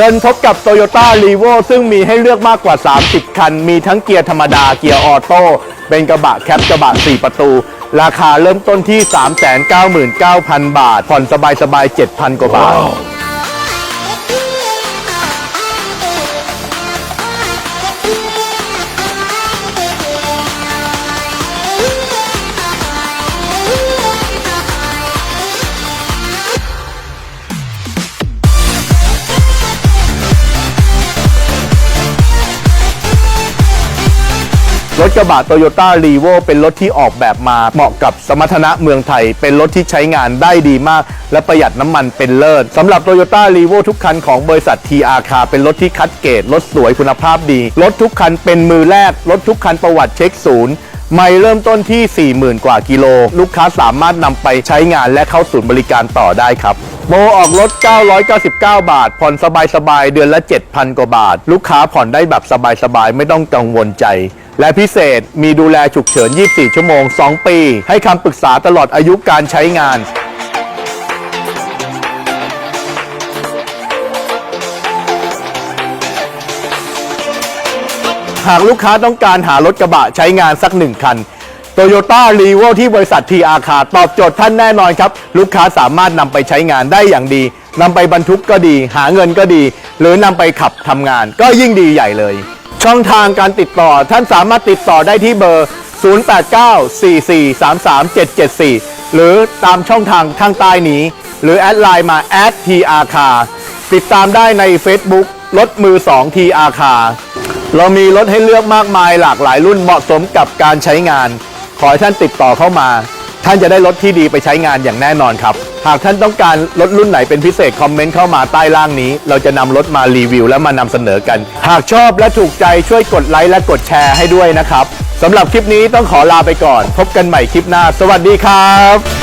ชิญพบกับ Toyota r e v o ซึ่งมีให้เลือกมากกว่า 30 คัน มีทั้งเกียร์ธรรมดา เกียร์ออโต้ เป็นกระบะแคปกระบะ 4 ประตู ราคาเริ่มต้นที่ 399,000 บาท ผ่อนสบายๆ7,000 กว่าบาท รถกระบะ Toyota r e v o เป็นรถที่ออกแบบมาเหมาะกับสมรรถนะเมืองไทย เป็นรถที่ใช้งานได้ดีมาก และประหยัดน้ำมันเป็นเลิศสำหรับ Toyota r e v o ทุกคันของบริษัท TR Car เป็นรถที่คัดเกรดรถสวยคุณภาพดี รถทุกคันเป็นมือแรก รถทุกคันประวัติเช็คศูนย์ไม่เริ่มต้นที่ 40,000 กว่ากิโล ลูกค้าสามารถนำไปใช้งานและเข้าศูนย์บริการต่อได้ครับ โมออกรถ 999 บาท ผ่อนสบายๆ เดือนละ 7,000 กว่าบาท ลูกค้าผ่อนได้แบบสบายๆ ไม่ต้องกังวลใจ และพิเศษมีดูแลฉุกเฉิน 24 ชั่วโมง 2 ปี ให้คำปรึกษาตลอดอายุการใช้งาน หากลูกค้าต้องการหารถกระบะใช้งานสักหนึ่งคัน Toyota r e v o ที่บริษัท TR Car ตอบโจทย์ท่านแน่นอนครับ ลูกค้าสามารถนำไปใช้งานได้อย่างดีนำไปบรรทุกก็ดี หาเงินก็ดี หรือนำไปขับทำงาน ก็ยิ่งดีใหญ่เลย ช่องทางการติดต่อท่านสามารถติดต่อได้ที่เบอร์ 0894433774 หรือตามช่องทางข้างใต้นี้ หรือแอดไลน์มา @TR Car ติดตามได้ใน Facebook รถมือ2 TR Car เรามีรถให้เลือกมากมายหลากหลายรุ่นเหมาะสมกับการใช้งาน ขอให้ท่านติดต่อเข้ามา ท่านจะได้รถที่ดีไปใช้งานอย่างแน่นอนครับ หากท่านต้องการรถรุ่นไหนเป็นพิเศษคอมเมนต์เข้ามาใต้ล่างนี้ เราจะนำรถมารีวิวและมานำเสนอกัน หากชอบและถูกใจช่วยกดไลค์และกดแชร์ให้ด้วยนะครับสำหรับคลิปนี้ต้องขอลาไปก่อน พบกันใหม่คลิปหน้า สวัสดีครับ